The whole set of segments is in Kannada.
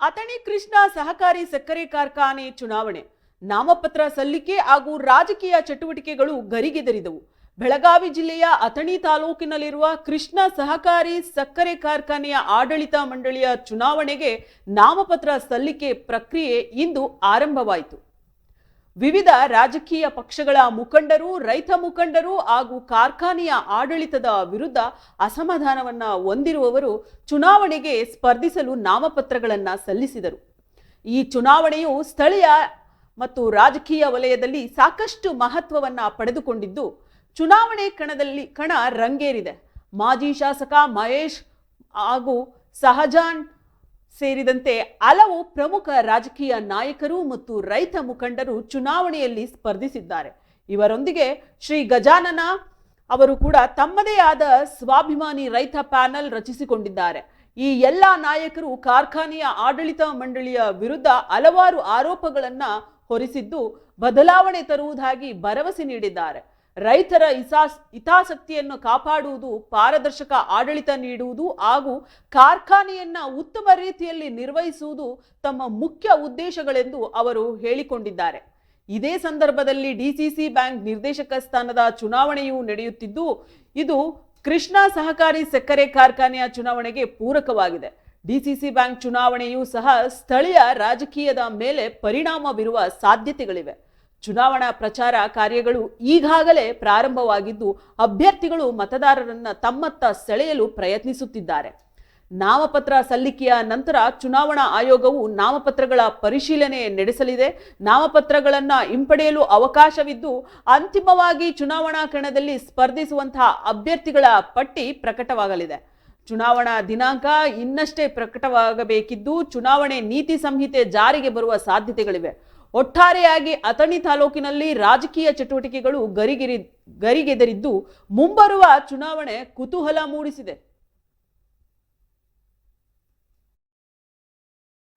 ಅಥಣಿ ಕೃಷ್ಣ ಸಹಕಾರಿ ಸಕ್ಕರೆ ಕಾರ್ಖಾನೆ ಚುನಾವಣೆ. ನಾಮಪತ್ರ ಸಲ್ಲಿಕೆ ಹಾಗೂ ರಾಜಕೀಯ ಚಟುವಟಿಕೆಗಳು ಗರಿಗೆದರಿದವು. ಬೆಳಗಾವಿ ಜಿಲ್ಲೆಯ ಅಥಣಿ ತಾಲೂಕಿನಲ್ಲಿರುವ ಕೃಷ್ಣ ಸಹಕಾರಿ ಸಕ್ಕರೆ ಕಾರ್ಖಾನೆಯ ಆಡಳಿತ ಮಂಡಳಿಯ ಚುನಾವಣೆಗೆ ನಾಮಪತ್ರ ಸಲ್ಲಿಕೆ ಪ್ರಕ್ರಿಯೆ ಇಂದು ಆರಂಭವಾಯಿತು. ವಿವಿಧ ರಾಜಕೀಯ ಪಕ್ಷಗಳ ಮುಖಂಡರು, ರೈತ ಮುಖಂಡರು ಹಾಗೂ ಕಾರ್ಖಾನೆಯ ಆಡಳಿತದ ವಿರುದ್ಧ ಅಸಮಾಧಾನವನ್ನ ಹೊಂದಿರುವವರು ಚುನಾವಣೆಗೆ ಸ್ಪರ್ಧಿಸಲು ನಾಮಪತ್ರಗಳನ್ನು ಸಲ್ಲಿಸಿದರು. ಈ ಚುನಾವಣೆಯು ಸ್ಥಳೀಯ ಮತ್ತು ರಾಜಕೀಯ ವಲಯದಲ್ಲಿ ಸಾಕಷ್ಟು ಮಹತ್ವವನ್ನು ಪಡೆದುಕೊಂಡಿದ್ದು, ಚುನಾವಣೆ ಕಣದಲ್ಲಿ ಕಣ ರಂಗೇರಿದೆ. ಮಾಜಿ ಶಾಸಕ ಮಹೇಶ್ ಹಾಗೂ ಸಹಜಾನ್ ಸೇರಿದಂತೆ ಹಲವು ಪ್ರಮುಖ ರಾಜಕೀಯ ನಾಯಕರು ಮತ್ತು ರೈತ ಮುಖಂಡರು ಚುನಾವಣೆಯಲ್ಲಿ ಸ್ಪರ್ಧಿಸಿದ್ದಾರೆ. ಇವರೊಂದಿಗೆ ಶ್ರೀ ಗಜಾನನ ಅವರು ಕೂಡ ತಮ್ಮದೇ ಆದ ಸ್ವಾಭಿಮಾನಿ ರೈತ ಪ್ಯಾನಲ್ ರಚಿಸಿಕೊಂಡಿದ್ದಾರೆ. ಈ ಎಲ್ಲ ನಾಯಕರು ಕಾರ್ಖಾನೆಯ ಆಡಳಿತ ಮಂಡಳಿಯ ವಿರುದ್ಧ ಹಲವಾರು ಆರೋಪಗಳನ್ನು ಹೊರಿಸಿದ್ದು ಬದಲಾವಣೆ ತರುವುದಾಗಿ ಭರವಸೆ ನೀಡಿದ್ದಾರೆ. ರೈತರ ಹಿಸಾಸ್ ಹಿತಾಸಕ್ತಿಯನ್ನು ಕಾಪಾಡುವುದು, ಪಾರದರ್ಶಕ ಆಡಳಿತ ನೀಡುವುದು ಹಾಗೂ ಕಾರ್ಖಾನೆಯನ್ನ ಉತ್ತಮ ರೀತಿಯಲ್ಲಿ ನಿರ್ವಹಿಸುವುದು ತಮ್ಮ ಮುಖ್ಯ ಉದ್ದೇಶಗಳೆಂದು ಅವರು ಹೇಳಿಕೊಂಡಿದ್ದಾರೆ. ಇದೇ ಸಂದರ್ಭದಲ್ಲಿ ಡಿಸಿಸಿ ಬ್ಯಾಂಕ್ ನಿರ್ದೇಶಕ ಸ್ಥಾನದ ಚುನಾವಣೆಯೂ ನಡೆಯುತ್ತಿದ್ದು, ಇದು ಕೃಷ್ಣ ಸಹಕಾರಿ ಸಕ್ಕರೆ ಕಾರ್ಖಾನೆಯ ಚುನಾವಣೆಗೆ ಪೂರಕವಾಗಿದೆ. ಡಿಸಿಸಿ ಬ್ಯಾಂಕ್ ಚುನಾವಣೆಯೂ ಸಹ ಸ್ಥಳೀಯ ರಾಜಕೀಯದ ಮೇಲೆ ಪರಿಣಾಮ ಬೀರುವ ಸಾಧ್ಯತೆಗಳಿವೆ. ಚುನಾವಣಾ ಪ್ರಚಾರ ಕಾರ್ಯಗಳು ಈಗಾಗಲೇ ಪ್ರಾರಂಭವಾಗಿದ್ದು ಅಭ್ಯರ್ಥಿಗಳು ಮತದಾರರನ್ನ ತಮ್ಮತ್ತ ಸೆಳೆಯಲು ಪ್ರಯತ್ನಿಸುತ್ತಿದ್ದಾರೆ. ನಾಮಪತ್ರ ಸಲ್ಲಿಕೆಯ ನಂತರ ಚುನಾವಣಾ ಆಯೋಗವು ನಾಮಪತ್ರಗಳ ಪರಿಶೀಲನೆ ನಡೆಸಲಿದೆ. ನಾಮಪತ್ರಗಳನ್ನು ಹಿಂಪಡೆಯಲು ಅವಕಾಶವಿದ್ದು ಅಂತಿಮವಾಗಿ ಚುನಾವಣಾ ಕಣದಲ್ಲಿ ಸ್ಪರ್ಧಿಸುವಂತಹ ಅಭ್ಯರ್ಥಿಗಳ ಪಟ್ಟಿ ಪ್ರಕಟವಾಗಲಿದೆ. ಚುನಾವಣಾ ದಿನಾಂಕ ಇನ್ನಷ್ಟೇ ಪ್ರಕಟವಾಗಬೇಕಿದ್ದು ಚುನಾವಣೆ ನೀತಿ ಸಂಹಿತೆ ಜಾರಿಗೆ ಬರುವ ಸಾಧ್ಯತೆಗಳಿವೆ. ಒಟ್ಟಾರೆಯಾಗಿ ಅಥಣಿ ತಾಲೂಕಿನಲ್ಲಿ ರಾಜಕೀಯ ಚಟುವಟಿಕೆಗಳು ಗರಿಗಿರಿ ಗರಿಗೆದರಿದ್ದು ಮುಂಬರುವ ಚುನಾವಣೆ ಕುತೂಹಲ ಮೂಡಿಸಿದೆ.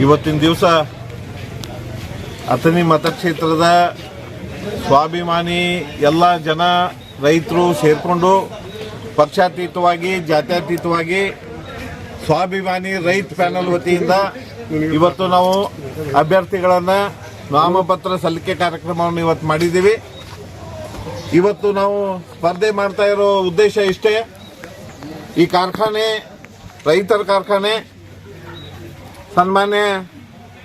ಇವತ್ತಿನ ದಿವಸ ಅಥಣಿ ಮತಕ್ಷೇತ್ರದ ಸ್ವಾಭಿಮಾನಿ ಎಲ್ಲ ಜನ ರೈತರು ಸೇರಿಕೊಂಡು ಪಕ್ಷಾತೀತವಾಗಿ, ಜಾತ್ಯತೀತವಾಗಿ ಸ್ವಾಭಿಮಾನಿ ರೈತ ಪ್ಯಾನಲ್ ವತಿಯಿಂದ ಇವತ್ತು ನಾವು ಅಭ್ಯರ್ಥಿಗಳನ್ನು ನಾಮಪತ್ರ ಸಲ್ಲಿಕೆ ಕಾರ್ಯಕ್ರಮವನ್ನು ಇವತ್ತು ಮಾಡಿದ್ದೀವಿ. ಇವತ್ತು ನಾವು ಸ್ಪರ್ಧೆ ಮಾಡ್ತಾ ಇರೋ ಉದ್ದೇಶ ಇಷ್ಟೇ. ಈ ಕಾರ್ಖಾನೆ, ರೈತರ ಕಾರ್ಖಾನೆ, ಸನ್ಮಾನ್ಯ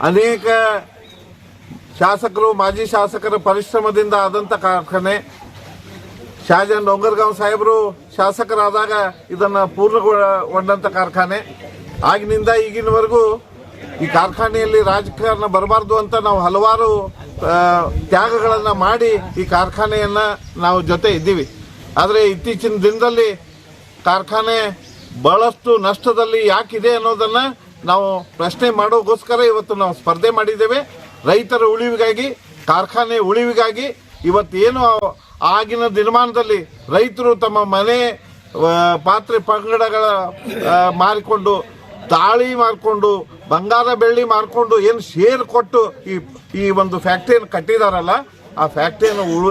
ಅನೇಕ ಶಾಸಕರು, ಮಾಜಿ ಶಾಸಕರ ಪರಿಶ್ರಮದಿಂದ ಆದಂಥ ಕಾರ್ಖಾನೆ. ಶಾಜನ್ ಡೊಂಗರ್ಗಾಂವ್ ಸಾಹೇಬರು ಶಾಸಕರಾದಾಗ ಇದನ್ನು ಪೂರ್ಣಗೊಂಡಂಥ ಕಾರ್ಖಾನೆ. ಆಗಿನಿಂದ ಈಗಿನವರೆಗೂ ಈ ಕಾರ್ಖಾನೆಯಲ್ಲಿ ರಾಜಕಾರಣ ಬರಬಾರ್ದು ಅಂತ ನಾವು ಹಲವಾರು ತ್ಯಾಗಗಳನ್ನು ಮಾಡಿ ಈ ಕಾರ್ಖಾನೆಯನ್ನು ನಾವು ಜೊತೆ ಇದ್ದೀವಿ. ಆದರೆ ಇತ್ತೀಚಿನ ದಿನದಲ್ಲಿ ಕಾರ್ಖಾನೆ ಬಹಳಷ್ಟು ನಷ್ಟದಲ್ಲಿ ಯಾಕಿದೆ ಅನ್ನೋದನ್ನ ನಾವು ಪ್ರಶ್ನೆ ಮಾಡೋಗೋಸ್ಕರ ಇವತ್ತು ನಾವು ಸ್ಪರ್ಧೆ ಮಾಡಿದ್ದೇವೆ. ರೈತರ ಉಳಿವಿಗಾಗಿ, ಕಾರ್ಖಾನೆ ಉಳಿವಿಗಾಗಿ ಇವತ್ತೇನು ಆಗಿನ ದಿನಮಾನದಲ್ಲಿ ರೈತರು ತಮ್ಮ ಮನೆ ಪಾತ್ರೆ ಪಂಗಡಗಳ ಮಾರಿಕೊಂಡು ತಾಳಿ ಮಾರ್ಕೊಂಡು ಬಂಗಾರ ಬೆಳ್ಳಿ ಮಾರ್ಕೊಂಡು ಏನು ಶೇರ್ ಕೊಟ್ಟು ಈ ಈ ಒಂದು ಫ್ಯಾಕ್ಟ್ರಿಯನ್ನು ಕಟ್ಟಿದಾರಲ್ಲ ಆ ಫ್ಯಾಕ್ಟ್ರಿಯನ್ನು ಉಳು